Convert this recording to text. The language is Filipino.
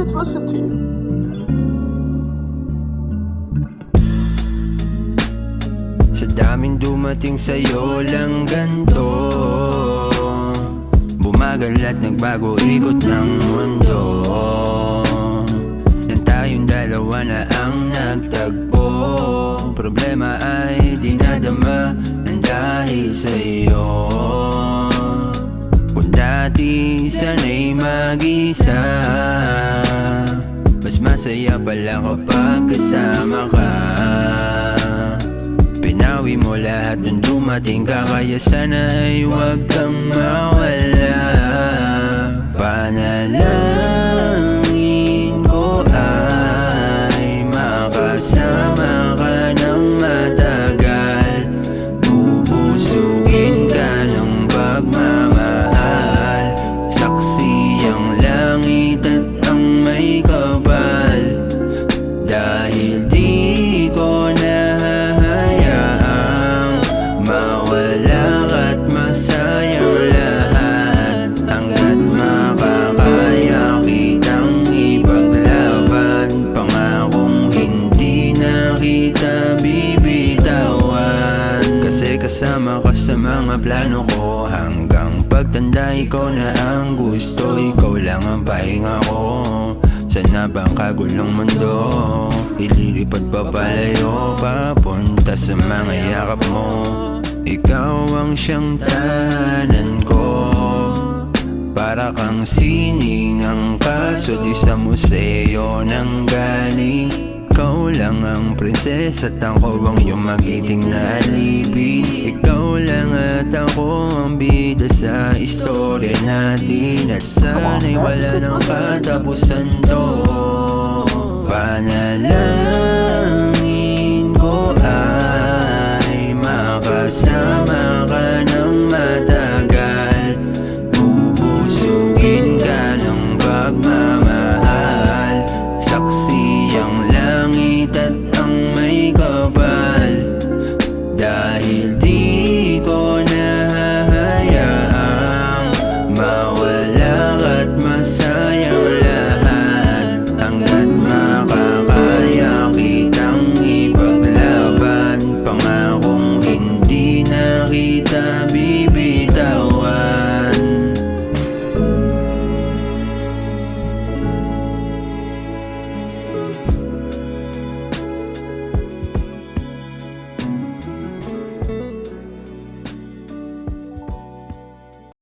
kids listen to you. Sa daming dumating sa'yo lang ganto. Bumagal at nagbago ikot ng mundo. Nang tayong dalawa na ang nagtagpo. Problema ay dinadama ng dahil sa'yo. Kung dati sana'y mag-isa masaya pala kapag kasama ka? Pinawi mo lahat nung dumating ka Kaya sana ay huwag kang mawala. Panalangin Mawala ka't masayang lahat. Hanggat makakaya kitang ipaglaban Pangakong hindi na kita bibitawan. Kasi kasama ka sa mga plano ko Hanggang pagtanda ikaw na ang gusto Ikaw lang ang pahinga ko. Sana bang kagulong mundo Ililipat pa palayo Papunta sa mga yakap mo Ikaw ang siyang tanan ko. Para kang sining ang kaso Di sa museo nang galing. Ikaw lang ang prinsesa at ako ang iyong magiting na alipin Ikaw lang at ako ang bida sa istorya natin Na sana'y wala ng katapusan to. Panalangin Marita